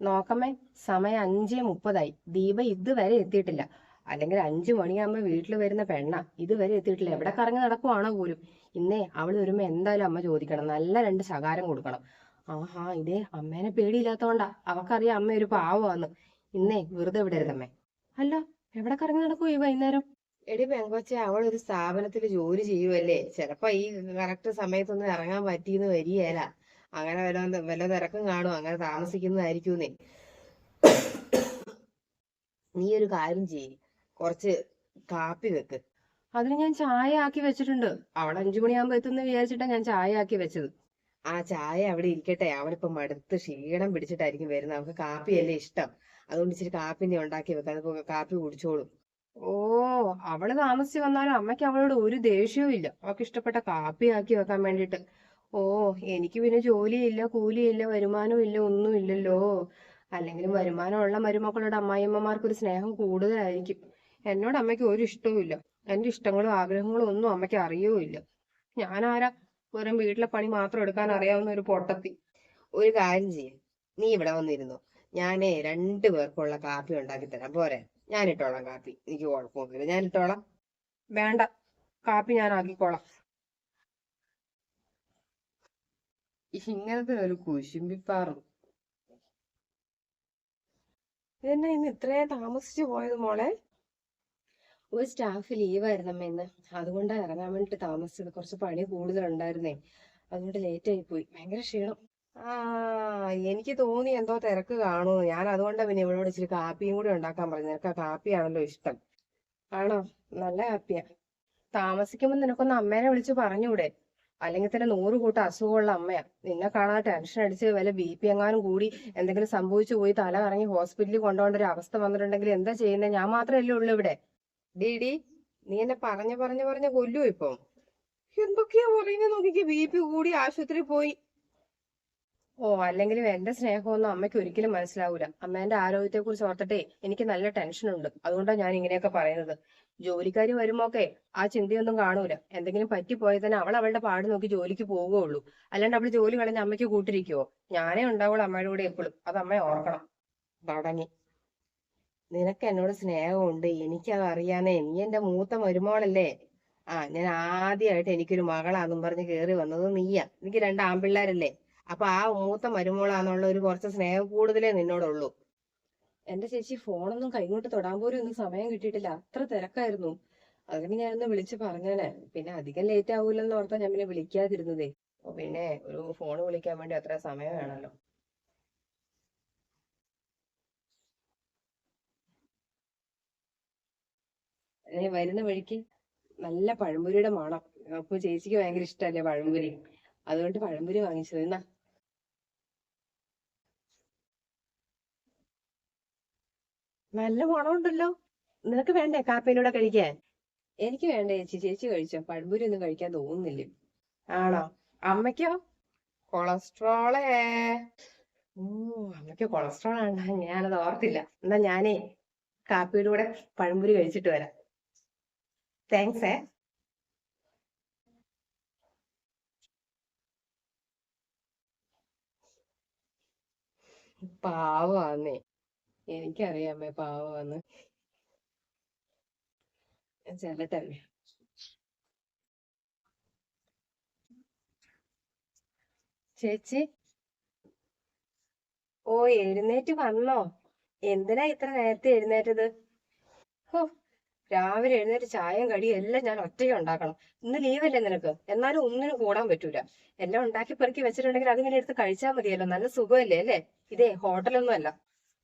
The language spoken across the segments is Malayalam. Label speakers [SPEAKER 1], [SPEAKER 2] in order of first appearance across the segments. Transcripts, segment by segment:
[SPEAKER 1] നോക്കമ്മേ സമയം അഞ്ചേ മുപ്പതായി. ദീപ ഇതുവരെ എത്തിയിട്ടില്ല. അല്ലെങ്കിൽ അഞ്ചു മണിയാകുമ്പോ വീട്ടിൽ വരുന്ന പെണ്ണ. ഇതുവരെ എത്തിയിട്ടില്ല. എവിടെ കറങ്ങി നടക്കുവാണോ പോലും. ഇന്നേ അവൾ വരുമ്പോ എന്തായാലും അമ്മ ചോദിക്കണം. നല്ല രണ്ട് ശകാരം കൊടുക്കണം. ആഹാ ഇതേ അമ്മേനെ പേടിയില്ലാത്തോണ്ടാ. അവക്കറിയാം അമ്മ ഒരു പാവമാന്ന്. ഇന്നേ വെറുതെ വിടരുതമ്മേ അല്ല എവിടെ കറങ്ങി നടക്കുവോ ഈ വൈകുന്നേരം? എടി പെങ്കൊച്ചെ അവൾ ഒരു സ്ഥാപനത്തിൽ ജോലി ചെയ്യുമല്ലേ ചിലപ്പോ ഈ കറക്റ്റ് സമയത്തൊന്നും ഇറങ്ങാൻ പറ്റിയെന്ന് വരികയില്ല അങ്ങനെ വല്ല വല്ല തിരക്കും കാണും. അങ്ങനെ താമസിക്കുന്നതായിരിക്കുന്നേ. നീ ഒരു കാര്യം ചെയ്യ്. കുറച്ച് കാപ്പി വെക്ക്. അതിന് ഞാൻ ചായ ആക്കി വെച്ചിട്ടുണ്ട്. അവൾ അഞ്ചു മണിയാകുമ്പോ എത്തുന്ന വിചാരിച്ചിട്ടാ ഞാൻ ചായ ആക്കി വെച്ചത്. ആ ചായ അവിടെ ഇരിക്കട്ടെ. അവനിപ്പം മടുത്ത് ക്ഷീണം പിടിച്ചിട്ടായിരിക്കും വരുന്നത്. അവൾക്ക് കാപ്പിയല്ലേ ഇഷ്ടം. അതുകൊണ്ട് ഇച്ചിരി കാപ്പി നീ ഉണ്ടാക്കി വെക്കാം. കാപ്പി കുടിച്ചോളും. ഓ അവൾ താമസിച്ച് വന്നാലും അമ്മയ്ക്ക് അവളോട് ഒരു ദേഷ്യവും ഇല്ല അവൾക്ക് ഇഷ്ടപ്പെട്ട കാപ്പി ആക്കി വെക്കാൻ വേണ്ടിട്ട് ഓ എനിക്ക് പിന്നെ ജോലിയില്ല കൂലിയില്ല വരുമാനമില്ല ഇല്ല ഒന്നും ഇല്ലല്ലോ അല്ലെങ്കിലും വരുമാനമുള്ള മരുമക്കളോട് അമ്മായിയമ്മമാർക്ക് ഒരു സ്നേഹം കൂടുതലായിരിക്കും. എന്നോട് അമ്മയ്ക്ക് ഒരു ഇഷ്ടവുമില്ല. എന്റെ ഇഷ്ടങ്ങളും ആഗ്രഹങ്ങളും ഒന്നും അമ്മയ്ക്ക് അറിയവുമില്ല ഞാൻ ആരാ വെറും വീട്ടിലെ പണി മാത്രം എടുക്കാൻ അറിയാവുന്ന ഒരു പൊട്ടത്തി. ഒരു കാര്യം ചെയ്യ. നീ ഇവിടെ വന്നിരുന്നു. ഞാനേ രണ്ടു പേർക്കുള്ള കാപ്പി ഉണ്ടാക്കി തരാം പോരെ. ഞാൻ ഇട്ടോളാം കാപ്പി. എനിക്ക് കുഴപ്പമൊന്നുമില്ല. ഞാൻ ഇട്ടോളാം വേണ്ട. കാപ്പി ഞാൻ ആക്കിക്കോളാം ഇങ്ങനത്തെ ഒരു കുശുമ്പിപ്പാറും എന്നാ ഇന്ന് ഇത്രയും താമസിച്ചു പോയത് മോളെ? ഒരു സ്റ്റാഫ് ലീവായിരുന്നമ്മ ഇന്ന്. അതുകൊണ്ടാണ് ഇറങ്ങാൻ വേണ്ടിട്ട് താമസിച്ചത്. കുറച്ച് പണി കൂടുതലുണ്ടായിരുന്നേ. അതുകൊണ്ട് ലേറ്റ് ആയി പോയി. ഭയങ്കര ക്ഷീണം. ആ എനിക്ക് തോന്നി എന്തോ തിരക്ക് കാണുന്നു ഞാൻ അതുകൊണ്ടാണ് പിന്നെ ഇവളോട് ഇച്ചിരി കാപ്പിയും കൂടി ഉണ്ടാക്കാൻ പറഞ്ഞു നിനക്ക് ആ കാപ്പിയാണല്ലോ ഇഷ്ടം. ആണോ? നല്ല കാപ്പിയാ. താമസിക്കുമ്പോ നിനക്കൊന്ന് അമ്മേനെ വിളിച്ച് പറഞ്ഞൂടെ അല്ലെങ്കിൽ തന്നെ നൂറ് കൂട്ടം അസുഖമുള്ള അമ്മയാ. നിന്നെ കാണാതെ ടെൻഷൻ അടിച്ച് വല്ല ബി പി എങ്ങാനും കൂടി എന്തെങ്കിലും സംഭവിച്ചു പോയി തല കറങ്ങി ഹോസ്പിറ്റലിൽ കൊണ്ടുപോകേണ്ട ഒരു അവസ്ഥ വന്നിട്ടുണ്ടെങ്കിൽ എന്താ ചെയ്യുന്നത് ഞാൻ മാത്രമല്ലേ ഉള്ളൂ ഇവിടെ. ഡിഡി നീ എന്നെ പറഞ്ഞു പറഞ്ഞു പറഞ്ഞു കൊല്ലു ഇപ്പൊ? എന്തൊക്കെയാ പറയുന്നത് നോക്കിക്കേ ബി പി കൂടി ആശുപത്രി പോയി ഓ അല്ലെങ്കിലും എന്റെ സ്നേഹമൊന്നും അമ്മയ്ക്ക് ഒരിക്കലും മനസ്സിലാവൂല. അമ്മേന്റെ ആരോഗ്യത്തെ കുറിച്ച് ഓർത്തിട്ടേ എനിക്ക് നല്ല ടെൻഷൻ ഉണ്ട് അതുകൊണ്ടാണ് ഞാൻ ഇങ്ങനെയൊക്കെ പറയുന്നത്. ജോലിക്കാരി വരുമ്പോക്കെ ആ ചിന്തയൊന്നും കാണൂല. എന്തെങ്കിലും പറ്റിപ്പോയാൽ തന്നെ അവൾ അവളുടെ പാട് നോക്കി ജോലിക്ക് പോവുകയുള്ളൂ. അല്ലാണ്ട് അവൾ ജോലി കളഞ്ഞ് അമ്മയ്ക്ക് കൂട്ടിരിക്കുവോ? ഞാനേ ഉണ്ടാവുള്ളൂ അമ്മയുടെ കൂടെ എപ്പോഴും അത് അമ്മയെ ഓർക്കണം. തുടങ്ങി നിനക്ക് എന്നോട് സ്നേഹമുണ്ട്. എനിക്കത് അറിയാനേ നീ എന്റെ മൂത്ത മരുമോളല്ലേ? ആ ഞാൻ ആദ്യമായിട്ട് എനിക്കൊരു മകളാന്നും പറഞ്ഞ് കേറി വന്നത് നീയാ. എനിക്ക് രണ്ട് ആൺപിള്ളേരല്ലേ? അപ്പൊ ആ മൂത്ത മരുമോളാന്നുള്ള ഒരു കുറച്ച് സ്നേഹം കൂടുതലേ നിന്നോടുള്ളൂ. എന്റെ ചേച്ചി ഫോണൊന്നും കൈകൊണ്ട് തൊടാൻ പോലും ഒന്നും സമയം കിട്ടിയിട്ടില്ല. അത്ര തിരക്കായിരുന്നു. അതിന് ഞാനൊന്ന് വിളിച്ച് പറഞ്ഞേനെ. പിന്നെ അധികം ലേറ്റ് ആവൂലെന്ന് ഓർത്താ ഞാൻ പിന്നെ വിളിക്കാതിരുന്നതേ. പിന്നെ ഒരു ഫോൺ വിളിക്കാൻ വേണ്ടി അത്ര സമയം വേണല്ലോ. ഇനി വരുന്ന വഴിക്ക് നല്ല പഴംപൊരിയുടെ മണം. അപ്പൊ ചേച്ചിക്ക് ഭയങ്കര ഇഷ്ടമല്ലേ പഴംപൊരി? അതുകൊണ്ട് പഴംപൊരി വാങ്ങിച്ചത്. എന്നാ? നല്ല മണമുണ്ടല്ലോ. നിനക്ക് വേണ്ടേ കാപ്പിയിലൂടെ കഴിക്കാൻ? എനിക്ക് വേണ്ട ചേച്ചി. ചേച്ചി കഴിച്ചോ? പഴംപൊരി ഒന്നും കഴിക്കാൻ തോന്നുന്നില്ല? ആണോ? അമ്മയ്ക്കോ? കൊളസ്ട്രോളേ. ഓ അമ്മയ്ക്ക് കൊളസ്ട്രോൾ ആണ് ഞാനത് ഓർത്തില്ല. എന്നാ ഞാനേ കാപ്പിയുടെ കൂടെ പഴംപൊരി കഴിച്ചിട്ട് വരാം. താങ്ക്സ് ഏ. പാവാന്നേ എനിക്കറിയാമേ പാവാന്ന് ചെല്ലട്ടല്ലേ ചേച്ചി. ഓ എഴുന്നേറ്റ് വന്നോ? എന്തിനാ ഇത്ര നേരത്തെ എഴുന്നേറ്റത്? ഓ രാവിലെ എഴുന്നേറ്റ് ചായയും കടിയും എല്ലാം ഞാൻ ഒറ്റയ്ക്ക് ഉണ്ടാക്കണം. ഇന്ന് ലീവല്ലേ നിനക്ക്? എന്നാലും ഒന്നിനും കൂടാൻ പറ്റൂല. എല്ലാം ഉണ്ടാക്കി പെറുക്കി വെച്ചിട്ടുണ്ടെങ്കിൽ അതിങ്ങനെ എടുത്ത് കഴിച്ചാൽ മതിയല്ലോ. നല്ല സുഖമല്ലേ അല്ലേ? ഇതേ ഹോട്ടലൊന്നും അല്ല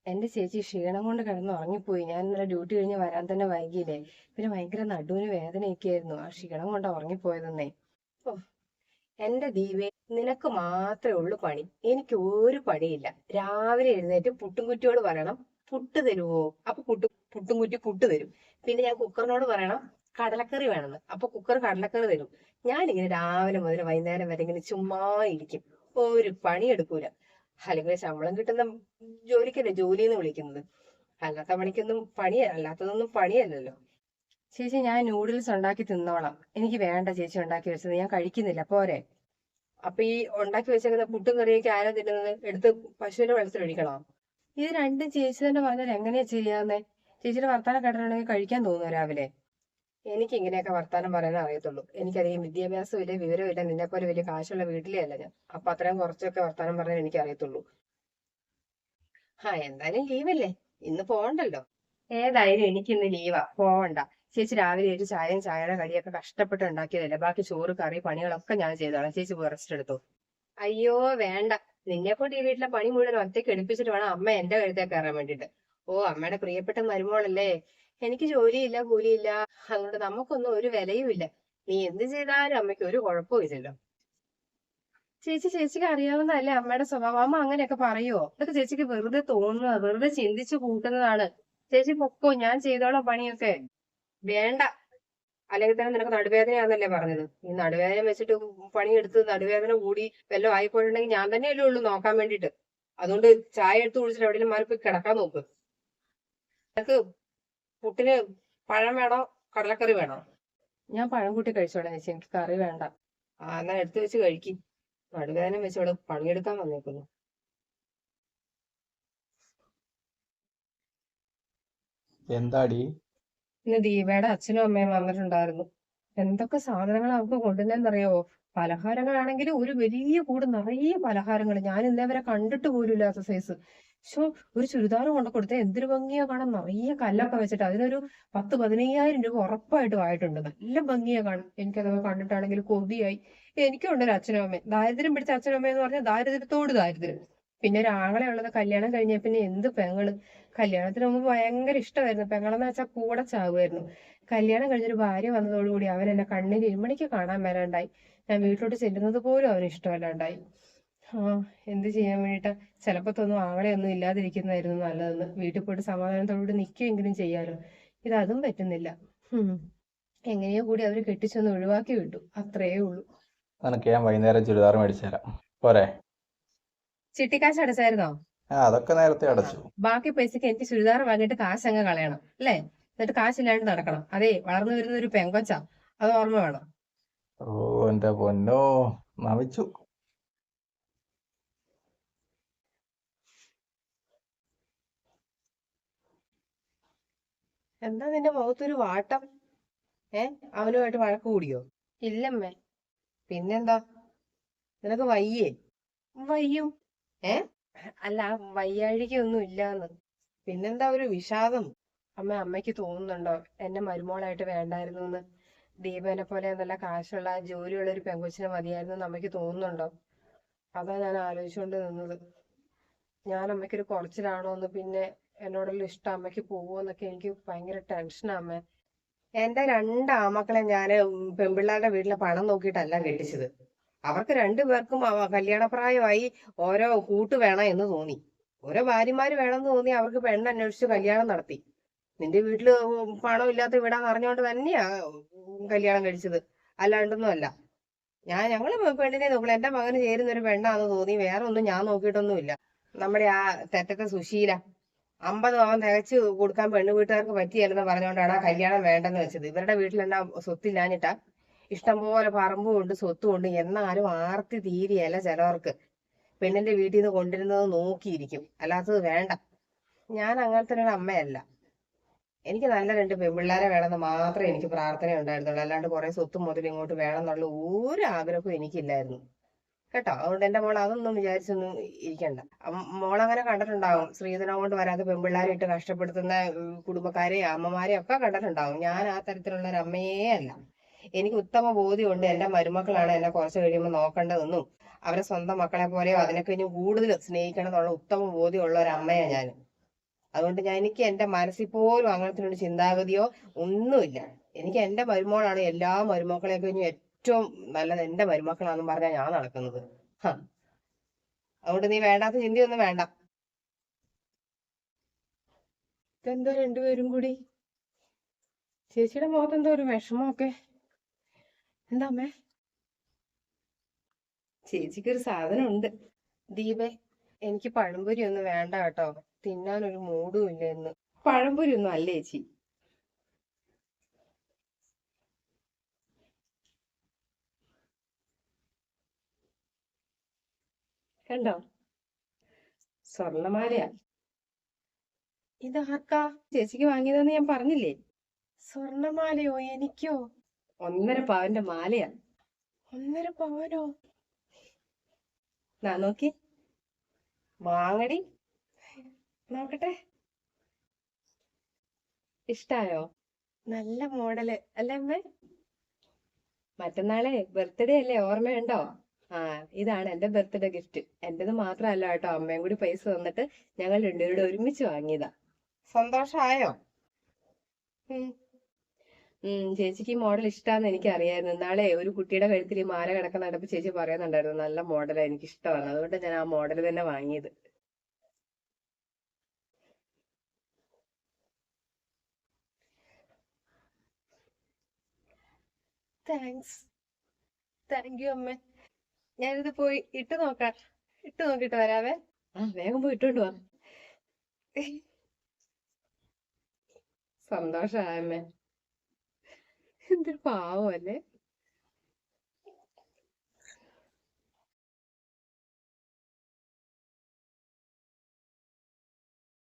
[SPEAKER 1] എന്റെ ചേച്ചി ക്ഷീണം കൊണ്ട് കിടന്ന് ഉറങ്ങിപ്പോയി. ഞാൻ ഇന്നലെ ഡ്യൂട്ടി കഴിഞ്ഞ് വരാൻ തന്നെ വൈകിയില്ലേ. പിന്നെ ഭയങ്കര നടുവിന് വേദനയൊക്കെ ആയിരുന്നു ആ ക്ഷീണം കൊണ്ടാ ഉറങ്ങിപ്പോയതെന്നേ. ഓ എന്റെ ദീപേ നിനക്ക് മാത്രമേ ഉള്ളൂ പണി. എനിക്ക് ഒരു പണിയില്ല. രാവിലെ എഴുന്നേറ്റ് പുട്ടും കുറ്റിയോട് പറയണം പുട്ട് തരുമോ അപ്പൊ പുട്ട് പുട്ടും കുറ്റി പുട്ട് തരും. പിന്നെ ഞാൻ കുക്കറിനോട് പറയണം കടലക്കറി വേണമെന്ന്. അപ്പൊ കുക്കർ കടലക്കറി തരും. ഞാൻ ഇങ്ങനെ രാവിലെ മുതൽ വൈകുന്നേരം വരെ ഇങ്ങനെ ചുമ്മാ ഇരിക്കും. ഒരു പണി എടുക്കൂല അല്ലെങ്കിൽ ശമ്പളം കിട്ടുന്ന ജോലിക്കല്ലേ? ജോലി എന്ന് വിളിക്കുന്നത്. അല്ലാത്ത പണിക്കൊന്നും പണി അല്ലാത്തതൊന്നും പണിയല്ലല്ലോ. ചേച്ചി ഞാൻ നൂഡിൽസ് ഉണ്ടാക്കി തിന്നോളാം. എനിക്ക് വേണ്ട ചേച്ചി ഉണ്ടാക്കി വെച്ചത്. ഞാൻ കഴിക്കുന്നില്ല. പോരെ. അപ്പൊ ഈ ഉണ്ടാക്കി വെച്ചേക്കുന്ന പുട്ടും കറിയൊക്കെ ആരാ തിന്നുന്നത്? എടുത്ത് പശുവിന്റെ വെള്ളത്തിൽ ഒഴിക്കണോ? ഇത് രണ്ടും ചേച്ചി തന്നെ പറഞ്ഞാൽ എങ്ങനെയാ ചെയ്യാന്നേ ചേച്ചിയുടെ വർത്താനം കേട്ടിട്ടുണ്ടെങ്കിൽ കഴിക്കാൻ തോന്നുന്നു രാവിലെ? എനിക്ക് ഇങ്ങനെയൊക്കെ വർത്താനം പറയാൻ അറിയത്തുള്ളൂ. എനിക്കധികം വിദ്യാഭ്യാസം ഇല്ല വിവരമില്ല നിന്നെ പോലെ വലിയ കാശുള്ള വീട്ടിലേ അല്ല ഞാൻ. അപ്പൊ അത്രയും കുറച്ചൊക്കെ വർത്താനം പറയാൻ എനിക്ക് അറിയത്തുള്ളൂ ആ എന്തായാലും ലീവല്ലേ? ഇന്ന് പോകണ്ടല്ലോ ഏതായാലും എനിക്ക് ഇന്ന് ലീവാ. പോവണ്ട. ചേച്ചി രാവിലെ ഒരു ചായയും ചായയുടെ കടിയൊക്കെ കഷ്ടപ്പെട്ട് ഉണ്ടാക്കിയതല്ലേ? ബാക്കി ചോറ് കറി പണികളൊക്കെ ഞാൻ ചെയ്തോളാം. ചേച്ചി റെസ്റ്റ് എടുത്തു. അയ്യോ വേണ്ട. നിന്നെ കൊണ്ട് ഈ വീട്ടിലെ പണി മുഴുവൻ ഒറ്റയ്ക്ക് എടുപ്പിച്ചിട്ട് വേണം അമ്മ എന്റെ കഴുത്തേ കയറാൻ വേണ്ടിട്ട് ഓ അമ്മയുടെ പ്രിയപ്പെട്ട മരുമോളല്ലേ? എനിക്ക് ജോലിയില്ല കൂലിയില്ല അതുകൊണ്ട് നമുക്കൊന്നും ഒരു വിലയും ഇല്ല നീ എന്ത് ചെയ്താലും അമ്മയ്ക്ക് ഒരു കുഴപ്പവും ഇല്ലല്ലോ. ചേച്ചി ചേച്ചിക്ക് അറിയാവുന്നതല്ലേ അമ്മയുടെ സ്വഭാവം. അമ്മ അങ്ങനെയൊക്കെ പറയുവോ? ഇതൊക്കെ ചേച്ചിക്ക് വെറുതെ തോന്നുക വെറുതെ ചിന്തിച്ചു കൂട്ടുന്നതാണ്. ചേച്ചി പൊക്കോ? ഞാൻ ചെയ്തോളാം പണിയൊക്കെ. വേണ്ട. അല്ലെങ്കിൽ തന്നെ നിനക്ക് നടുവേദനയാണെന്നല്ലേ പറഞ്ഞത്. ഈ നടുവേദന വെച്ചിട്ട് പണിയെടുത്ത് നടുവേദന കൂടി വല്ലതും ആയിപ്പോയിട്ടുണ്ടെങ്കിൽ ഞാൻ തന്നെയല്ലേ ഉള്ളൂ നോക്കാൻ വേണ്ടിട്ട് അതുകൊണ്ട് ചായ എടുത്ത് കുടിച്ചിട്ട് എവിടെയെങ്കിലും മാറി പോയി കിടക്കാൻ നോക്ക്. നിനക്ക് പുട്ടിന് പഴം വേണോ? കടലക്കറി വേണോ? ഞാൻ പഴം കൂട്ടി കഴിച്ചോളാം ചേച്ചി. എനിക്ക് കറി വേണ്ട. ആ എന്നാ എടുത്ത് വെച്ച് കഴിക്കും. നടുവേദന വെച്ച് അവിടെ പണിയെടുക്കാൻ വന്നേക്കുന്നു.
[SPEAKER 2] എന്താടി?
[SPEAKER 1] ഇന്ന് ദീപയുടെ അച്ഛനും അമ്മയും വന്നിട്ടുണ്ടായിരുന്നു. എന്തൊക്കെ സാധനങ്ങൾ അവർക്ക് കൊണ്ടുവന്നെന്നറിയാവോ പലഹാരങ്ങളാണെങ്കിൽ ഒരു വലിയ കൂട് നിറയെ പലഹാരങ്ങൾ. ഞാൻ ഇന്നേ വരെ കണ്ടിട്ട് പോലും ഇല്ലാത്ത സൈസ് ശോ ഒരു ചുരിദാർ കൊണ്ട് കൊടുത്ത എന്തൊരു ഭംഗിയാ കാണാൻ. നിറയെ കല്ലൊക്കെ വെച്ചിട്ട് അതിനൊരു പത്ത് പതിനയ്യായിരം രൂപ ഉറപ്പായിട്ടും ആയിട്ടുണ്ട് നല്ല ഭംഗിയാ കാണാൻ. എനിക്കതൊക്കെ കണ്ടിട്ടാണെങ്കിൽ കൊതിയായി. എനിക്കുണ്ട് ഒരു അച്ഛനും അമ്മയും ദാരിദ്ര്യം പിടിച്ച അച്ഛനും എന്ന് പറഞ്ഞാൽ ദാരിദ്ര്യത്തോട് ദാരിദ്ര്യം. പിന്നെ ഒരാളെ ഉള്ളത് കല്യാണം കഴിഞ്ഞ പിന്നെ എന്ത് പെങ്ങൾ. കല്യാണത്തിന് മുമ്പ് ഭയങ്കര ഇഷ്ടമായിരുന്നു. പെങ്ങളെന്ന് വെച്ചാൽ കൂടെ ചാവുമായിരുന്നു. കല്യാണം കഴിഞ്ഞൊരു ഭാര്യ വന്നതോടുകൂടി അവൻ എന്നെ കണ്ണിൽ ഇരുമണിക്ക് കാണാൻ വരാണ്ടായി. ഞാൻ വീട്ടിലോട്ട് ചെല്ലുന്നത് പോലും അവന് ഇഷ്ടമല്ലാണ്ടായി. എന്ത് ചെയ്യാൻ വേണ്ടിട്ടാ? ചിലപ്പോ തോന്നും ആങ്ങളെ ഒന്നും ഇല്ലാതിരിക്കുന്നതായിരുന്നു നല്ലതെന്ന്. വീട്ടിൽ പോയിട്ട് സമാധാനത്തോടുകൂടി നിൽക്കുമെങ്കിലും ചെയ്യാലോ. ഇത് അതും പറ്റുന്നില്ല. എങ്ങനെയോ കൂടി അവർ കെട്ടിച്ചൊന്ന് ഒഴിവാക്കി വിട്ടു. അത്രയേ ഉള്ളൂ.
[SPEAKER 2] നിനക്ക് ഞാൻ വൈകുന്നേരം ചുരിദാർ മേടിച്ചു തരാം പോരെ.
[SPEAKER 1] ചിട്ടിക്കാശ് അടച്ചായിരുന്നോ?
[SPEAKER 2] ആ അതൊക്കെ നേരത്തെ അടച്ചു.
[SPEAKER 1] ബാക്കി പൈസക്ക് എനിക്ക് ചുരിദാർ വാങ്ങിയിട്ട് കാശ് അങ്ങ് കളയണം അല്ലേ? എന്നിട്ട് കാശില്ലാണ്ട് നടക്കണം. അതെ വളർന്നു വരുന്ന ഒരു പെങ്കൊച്ച. അത് ഓർമ്മ വേണം.
[SPEAKER 2] ഓ എന്റെ പൊന്നോ. നമിച്ചു.
[SPEAKER 1] എന്താ നിന്റെ മുഖത്തൊരു വാട്ടം? ഏ? അവനുമായിട്ട് വഴക്ക് കൂടിയോ? ഇല്ലമ്മേ. പിന്നെന്താ? നിനക്ക് വയ്യേ? വയ്യും. ഏ? അല്ല വയ്യാഴികയൊന്നും ഇല്ലാന്ന് പിന്നെന്താ ഒരു വിഷാദം? അമ്മ അമ്മയ്ക്ക് തോന്നുന്നുണ്ടോ? എന്നെ മരുമോളായിട്ട് വേണ്ടായിരുന്നു എന്ന് ദീപനെ പോലെ നല്ല കാശുള്ള ജോലിയുള്ള ഒരു പെങ്കൊച്ചിനെ മതിയായിരുന്നു എന്ന് അമ്മയ്ക്ക് തോന്നുന്നുണ്ടോ? അതാ ഞാൻ ആലോചിച്ചുകൊണ്ട് നിന്നത്. ഞാൻ അമ്മയ്ക്കൊരു കുറച്ചിലാണോ എന്ന് പിന്നെ എന്നോടുള്ള ഇഷ്ടം അമ്മയ്ക്ക് പോവുമെന്നൊക്കെ എനിക്ക് ഭയങ്കര ടെൻഷനാ എന്റെ രണ്ട് ആമക്കളെ ഞാൻ പെൺപിള്ളേരുടെ വീട്ടിലെ പണം നോക്കിയിട്ടല്ല കെട്ടിച്ചത്. അവർക്ക് രണ്ടുപേർക്കും കല്യാണപ്രായമായി ഓരോ കൂട്ട് വേണം എന്ന് തോന്നി. ഓരോ ഭാര്യമാര് വേണമെന്ന് തോന്നി അവർക്ക് പെണ്ണ് അന്വേഷിച്ച് കല്യാണം നടത്തി. നിന്റെ വീട്ടിൽ പണം ഇല്ലാത്ത വീടാന്ന് അറിഞ്ഞുകൊണ്ട് തന്നെയാ കല്യാണം കഴിച്ചത്. അല്ലാണ്ടൊന്നും അല്ല ഞാൻ ഞങ്ങൾ പെണ്ണിനെ നോക്കണം എന്റെ മകന് ചേരുന്ന ഒരു പെണ്ണാന്ന് തോന്നി. വേറെ ഒന്നും ഞാൻ നോക്കിയിട്ടൊന്നുമില്ല. നമ്മുടെ ആ തെറ്റത്തെ സുശീല. അമ്പത് പവൻ തികച്ചു കൊടുക്കാൻ പെണ്ണു വീട്ടുകാർക്ക് പറ്റിയല്ലെന്ന് പറഞ്ഞുകൊണ്ടാണ് ആ കല്യാണം വേണ്ടെന്ന് വെച്ചത്. ഇവരുടെ വീട്ടിലെന്നാ സ്വത്തില്ലാഞ്ഞിട്ടാ ഇഷ്ടംപോലെ പറമ്പും ഉണ്ട് സ്വത്തും ഉണ്ട്. എന്നാലും ആർത്തി തീരെയല്ല ചിലവർക്ക്. പെണ്ണിന്റെ വീട്ടിൽ നിന്ന് കൊണ്ടിരുന്നത് നോക്കിയിരിക്കും. അല്ലാത്തത് വേണ്ട. ഞാൻ അങ്ങനത്തെ ഒരു അമ്മയല്ല. എനിക്ക് നല്ല രണ്ട് പെൺപിള്ളേരെ വേണമെന്ന് മാത്രമേ എനിക്ക് പ്രാർത്ഥന ഉണ്ടായിരുന്നുള്ളൂ അല്ലാണ്ട് കുറെ സ്വത്തും മുതൽ ഇങ്ങോട്ട് വേണമെന്നുള്ള ഒരു ആഗ്രഹവും എനിക്കില്ലായിരുന്നു. കേട്ടോ? അതുകൊണ്ട് എന്റെ മോൾ അതൊന്നും വിചാരിച്ചൊന്നും ഇരിക്കണ്ട. മോൾ അങ്ങനെ കണ്ടിട്ടുണ്ടാവും. സ്ത്രീധനം കൊണ്ട് വരാതെ പെൺപിള്ളേരെ ഇട്ട് കഷ്ടപ്പെടുത്തുന്ന കുടുംബക്കാരെയും അമ്മമാരെയും ഒക്കെ കണ്ടിട്ടുണ്ടാവും. ഞാൻ ആ തരത്തിലുള്ള ഒരു അമ്മയേ അല്ല. എനിക്ക് ഉത്തമ ബോധ്യമുണ്ട്. എന്റെ മരുമക്കളാണ് എന്നെ കുറച്ച് കഴിയുമ്പോൾ നോക്കേണ്ടതെന്നും അവരെ സ്വന്തം മക്കളെ പോലെയോ അതിനൊക്കെ ഇനി കൂടുതൽ സ്നേഹിക്കണം എന്നുള്ള ഉത്തമ ബോധ്യമുള്ള ഒരു അമ്മയാണ് ഞാൻ. അതുകൊണ്ട് ഞാൻ എനിക്ക് എന്റെ മനസ്സിൽ പോലും അങ്ങനത്തെ ഒരു ചിന്താഗതിയോ ഒന്നുമില്ല. എനിക്ക് എന്റെ മരുമോളാണ് എല്ലാ മരുമക്കളെ കഴിഞ്ഞും ഏറ്റവും നല്ലത് എന്റെ മരുമക്കളാണെന്ന് പറഞ്ഞാൽ ഞാൻ നടക്കുന്നത്. അതുകൊണ്ട് നീ വേണ്ടാത്ത ചിന്തയൊന്നും വേണ്ട. ഇതെന്തോ രണ്ടുപേരും കൂടി? ചേച്ചിയുടെ മുഖത്ത് എന്തോ ഒരു വിഷമമൊക്കെ. എന്താ അമ്മേ? ചേച്ചിക്ക് ഒരു സാധനം ഉണ്ട് ദീപേ എനിക്ക് പഴംപൊരി ഒന്നും വേണ്ട കേട്ടോ. തിന്നാൻ ഒരു മൂടും ഇല്ല ഇന്ന്. പഴംപൊരി ഒന്നും അല്ല ചേച്ചി? കണ്ടോ? സ്വർണമാലയാ ഇതാർക്കാ? ചേച്ചിക്ക് വാങ്ങിയതെന്ന് ഞാൻ പറഞ്ഞില്ലേ? സ്വർണമാലയോ എനിക്കോ? ഒന്നര പവന്റെ മാലയാ. ഒന്നര പവനോ? നാ നോക്കി. വാങ്ങടി നോക്കട്ടെ. ഇഷ്ടായോ? നല്ല മോഡൽ. അല്ലേ അമ്മേ? മറ്റന്നാളെ ബർത്ത്ഡേ അല്ലേ? ഓർമ്മയുണ്ടോ? ആ ഇതാണ് എന്റെ ബർത്ത്ഡേ ഗിഫ്റ്റ്. എന്റേത് മാത്രമല്ല കേട്ടോ അമ്മയും കൂടി പൈസ തന്നിട്ട് ഞങ്ങൾ രണ്ടുപേരുടെ ഒരുമിച്ച് വാങ്ങിയതാ. സന്തോഷായോ? ഉം. ചേച്ചിക്ക് ഈ മോഡൽ ഇഷ്ടാന്ന് എനിക്ക് അറിയായിരുന്നു നാളെ ഒരു കുട്ടിയുടെ കഴുത്തിൽ ഈ മാല കിടക്കുന്ന കണ്ടപ്പോ ചേച്ചി പറയുന്നുണ്ടായിരുന്നു നല്ല മോഡലാണ് എനിക്ക് ഇഷ്ടമാണ് അതുകൊണ്ട് ഞാൻ ആ മോഡൽ തന്നെ വാങ്ങിയത്. താങ്ക്സ് താങ്ക് യു അമ്മ. ഞാനിത് പോയി ഇട്ട് നോക്കാം. ഇട്ട് നോക്കിട്ട് വരാവേ. ആ വേഗം പോയി ഇട്ടോണ്ട് വാ. സന്തോഷായമ്മേ. എന്തൊരു പാവമല്ലേ